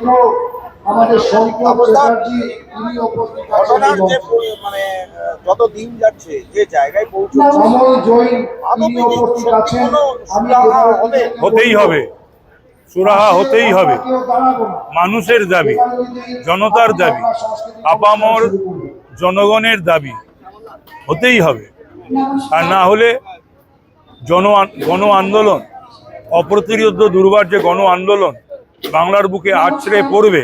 ক্ষেত্র আমাদের শঙ্কর চ্যাটার্জি তিনি উপস্থিত ঘটনার যে মানে যত দিন যাচ্ছে যে জায়গায় পৌঁছচ্ছে কমল জৈন তিনি উপস্থিত আছেন আমি হবে? হতেই হবে। সুরাহা হতেই হবে। মানুষের দাবি জনতার দাবি আপামর জনগণের দাবি হতেই হবে। আর না হলে জন গণ আন্দোলন অপ্রতিরোধ দুর্বার যে গণ আন্দোলন বাংলার বুকে আছড়ে পড়বে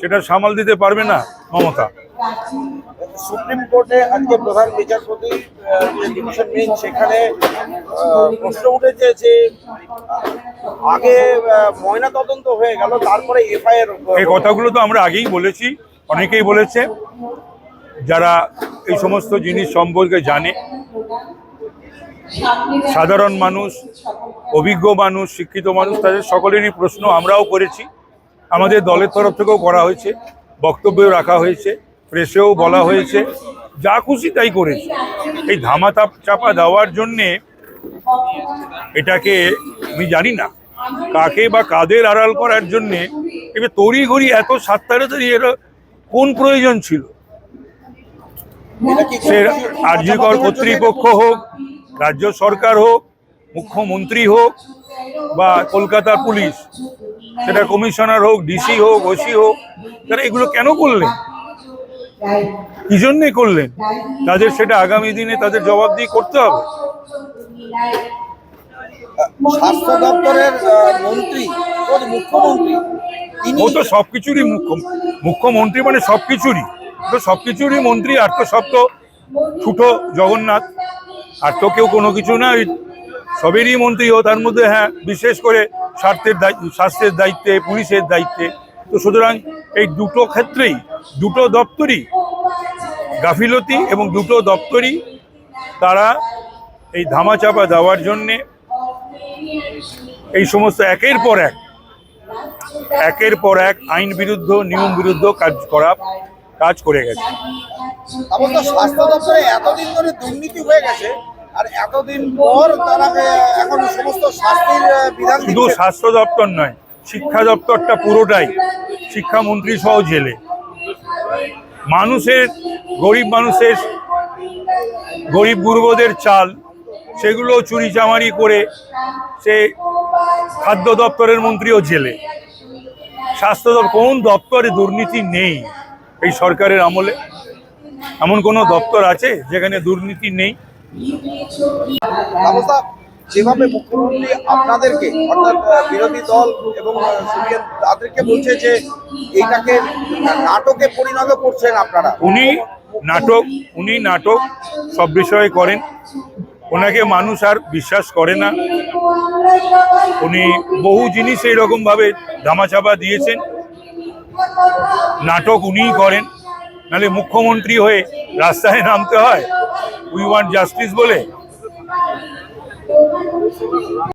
সেটা সামাল দিতে পারবে না মমতা। সুপ্রিম কোর্টে আজকে প্রধান বিচারপতি ডিভিশন বেঞ্চ সেখানে প্রশ্ন উঠেছে যে আগে ময়না তদন্ত হয়ে গেল তারপরে এফআইআর এই কথাগুলো তো আমরা আগেই বলেছি অনেকেই বলেছে। যারা এই সমস্ত জিনিস সম্পর্কে জানে সাধারণ মানুষ অভিজ্ঞ মানুষ, শিক্ষিত মানুষ, তাদের সকলেরই প্রশ্ন আমরাও করেছি। আমাদের দলের তরফ থেকেও করা হয়েছে বক্তব্য রাখা হয়েছে, প্রেসেও বলা হয়েছে, যা খুশি তাই করেছে। এই ধামা চাপা দেওয়ার জন্যে এটাকে আমি জানি না, কাকে বা কাদের আড়াল করার জন্যে এবার তড়ি ঘড়ি এত সাত তাড়াতাড়ি এরা কোন প্রয়োজন ছিল? সে আর্যিকর কর্তৃপক্ষ হোক, রাজ্য সরকার হোক মুখ্যমন্ত্রী হোক বা কলকাতার পুলিশ সেটা কমিশনার হোক ডিসি হোক ওসি হোক তারা এগুলো কেন করলেন? কি জন্যে করলেন? তাদের সেটা আগামী দিনে তাদের জবাবদিহি করতে হবে। স্বাস্থ্য দপ্তরের মন্ত্রী মুখ্যমন্ত্রী ও তো সবকিছুরই মুখ্য মুখ্যমন্ত্রী মানে সবকিছুরই। তো সবকিছুরই মন্ত্রী আর তো সব তো ছুটো জগন্নাথ আর তো কেউ কোনো কিছু না। সবেরই মন্ত্রী ও তার মধ্যে হ্যাঁ বিশেষ করে স্বার্থের দায়িত্ব স্বাস্থ্যের দায়িত্বে, পুলিশের দায়িত্বে। তো সুতরাং এই দুটো ক্ষেত্রেই, দুটো দপ্তরই, গাফিলতি এবং দুটো দপ্তরই তারা এই ধামাচাপা দেওয়ার জন্যে এই সমস্ত একের পর এক, একের পর এক আইন বিরুদ্ধ, নিয়ম বিরুদ্ধ কাজ করা, কাজ করে গেছে। স্বাস্থ্য দপ্তরে এতদিন ধরে দুর্নীতি হয়ে গেছে আর এতদিন পর তারা আহ, এখন সমস্ত শাস্তির আহ, বিধান শুধু স্বাস্থ্য দপ্তর নয় শিক্ষা দপ্তরটা পুরোটাই শিক্ষামন্ত্রী সহ জেলে। মানুষের গরিব মানুষের গরিব গুরুবদের চাল সেগুলো চুরি চামারি করে সে খাদ্য দপ্তরের মন্ত্রীও জেলে। স্বাস্থ্য দপ্তর কোন দপ্তরে দুর্নীতি নেই এই সরকারের আমলে? এমন কোনো দপ্তর আছে যেখানে দুর্নীতি নেই? যেভাবে মুখ্যমন্ত্রী আপনাদেরকে, অর্থাৎ বিরোধী দল এবং তাদেরকে বলছে যে এইটাকে নাটকে পরিণত করছেন আপনারা। উনি নাটক উনি নাটক সব বিষয়ে করেন। ওনাকে মানুষ আর বিশ্বাস করে না। উনি বহু জিনিস এইরকম ভাবে ধামাচাপা দিয়েছেন। নাটক উনিই করেন। নাহলে মুখ্যমন্ত্রী হয়ে রাস্তায় নামতে হয়। উই ওয়ান্ট জাস্টিস বলে।